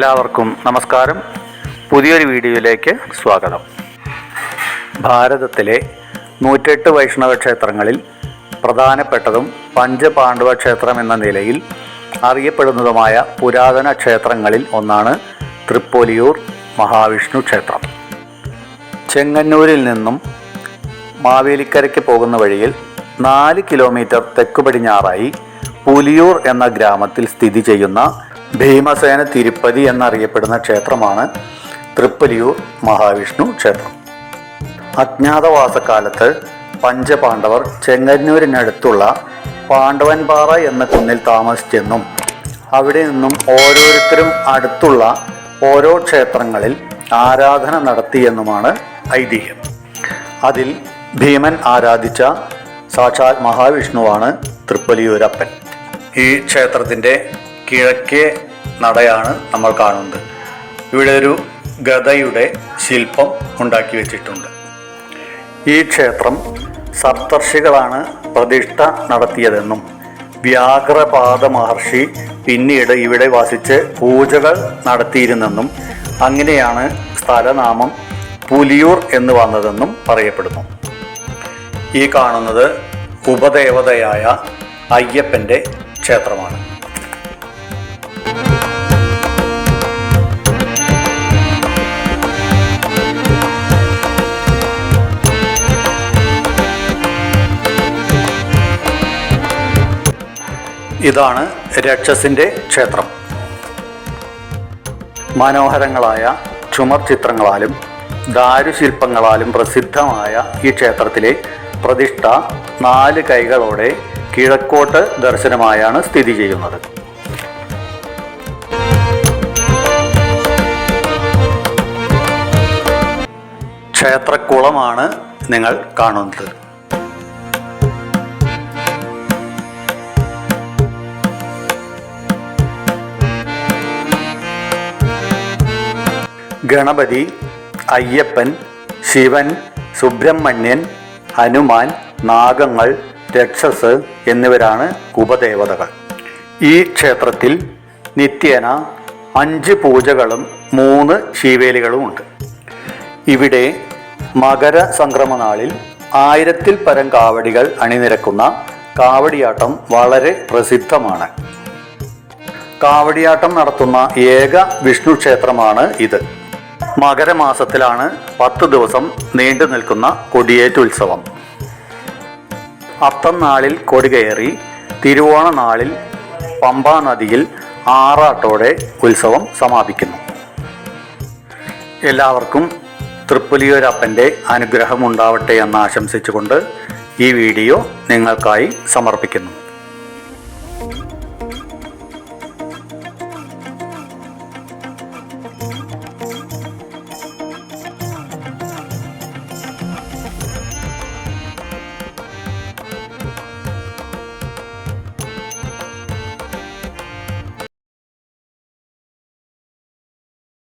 എല്ലാവർക്കും നമസ്കാരം. പുതിയൊരു വീഡിയോയിലേക്ക് സ്വാഗതം. ഭാരതത്തിലെ നൂറ്റെട്ട് വൈഷ്ണവ ക്ഷേത്രങ്ങളിൽ പ്രധാനപ്പെട്ടതും പഞ്ചപാണ്ഡവ ക്ഷേത്രം എന്ന നിലയിൽ അറിയപ്പെടുന്നതുമായ പുരാതന ക്ഷേത്രങ്ങളിൽ ഒന്നാണ് തൃപ്പൊലിയൂർ മഹാവിഷ്ണു ക്ഷേത്രം. ചെങ്ങന്നൂരിൽ നിന്നും മാവേലിക്കരയ്ക്ക് പോകുന്ന വഴിയിൽ നാല് കിലോമീറ്റർ തെക്കു പടിഞ്ഞാറായി പുലിയൂർ എന്ന ഗ്രാമത്തിൽ സ്ഥിതി ചെയ്യുന്ന ഭീമസേന തിരുപ്പതി എന്നറിയപ്പെടുന്ന ക്ഷേത്രമാണ് തൃപ്പലിയൂർ മഹാവിഷ്ണു ക്ഷേത്രം. അജ്ഞാതവാസക്കാലത്ത് പഞ്ചപാണ്ഡവർ ചെങ്ങന്നൂരിനടുത്തുള്ള പാണ്ഡവൻപാറ എന്ന കുന്നിൽ താമസിച്ചെന്നും അവിടെ നിന്നും ഓരോരുത്തരും അടുത്തുള്ള ഓരോ ക്ഷേത്രങ്ങളിൽ ആരാധന നടത്തിയെന്നുമാണ് ഐതിഹ്യം. അതിൽ ഭീമൻ ആരാധിച്ച സാക്ഷാൽ മഹാവിഷ്ണുവാണ് തൃപ്പലിയൂരപ്പൻ ഈ ക്ഷേത്രത്തിന്റെ കിഴക്കേ നടയാണ് നമ്മൾ കാണുന്നത്. ഇവിടെ ഒരു ഗതയുടെ ശില്പം ഉണ്ടാക്കി വെച്ചിട്ടുണ്ട്. ഈ ക്ഷേത്രം സപ്തർഷികളാണ് പ്രതിഷ്ഠ നടത്തിയതെന്നും വ്യാഘ്രപാദ മഹർഷി പിന്നീട് ഇവിടെ വസിച്ച് പൂജകൾ നടത്തിയിരുന്നെന്നും അങ്ങനെയാണ് സ്ഥലനാമം പുലിയൂർ എന്ന് വന്നതെന്നും പറയപ്പെടുന്നു. ഈ കാണുന്നത് ഉപദേവതയായ അയ്യപ്പന്റെ ക്ഷേത്രമാണ്. ഇതാണ് രക്ഷസിന്റെ ക്ഷേത്രം. മനോഹരങ്ങളായ ചുമർ ചിത്രങ്ങളാലും ദാരുശില്പങ്ങളാലും പ്രസിദ്ധമായ ഈ ക്ഷേത്രത്തിലെ പ്രതിഷ്ഠ നാല് കൈകളോടെ കിഴക്കോട്ട് ദർശനമായാണ് സ്ഥിതി ചെയ്യുന്നത്. ക്ഷേത്രക്കുളമാണ് നിങ്ങൾ കാണുന്നത്. ഗണപതി അയ്യപ്പൻ ശിവൻ സുബ്രഹ്മണ്യൻ ഹനുമാൻ നാഗങ്ങൾ രക്ഷസ് എന്നിവരാണ് ഉപദേവതകൾ. ഈ ക്ഷേത്രത്തിൽ നിത്യേന അഞ്ച് പൂജകളും മൂന്ന് ശീവേലികളും ഉണ്ട്. ഇവിടെ മകര സംക്രമനാളിൽ ആയിരത്തിൽ പരം കാവടികൾ അണിനിരക്കുന്ന കാവടിയാട്ടം വളരെ പ്രസിദ്ധമാണ്. കാവടിയാട്ടം നടത്തുന്ന ഏക വിഷ്ണു ക്ഷേത്രമാണ് ഇത്. മകരമാസത്തിലാണ് പത്ത് ദിവസം നീണ്ടു നിൽക്കുന്ന കൊടിയേറ്റ് ഉത്സവം. അത്തം നാളിൽ കൊടികയറി തിരുവോണ നാളിൽ പമ്പാ നദിയിൽ ആറാട്ടോടെ ഉത്സവം സമാപിക്കുന്നു. എല്ലാവർക്കും തൃപ്പുലിയൂരപ്പന്റെ അനുഗ്രഹം ഉണ്ടാവട്ടെ എന്ന് ആശംസിച്ചുകൊണ്ട് ഈ വീഡിയോ നിങ്ങൾക്കായി സമർപ്പിക്കുന്നു.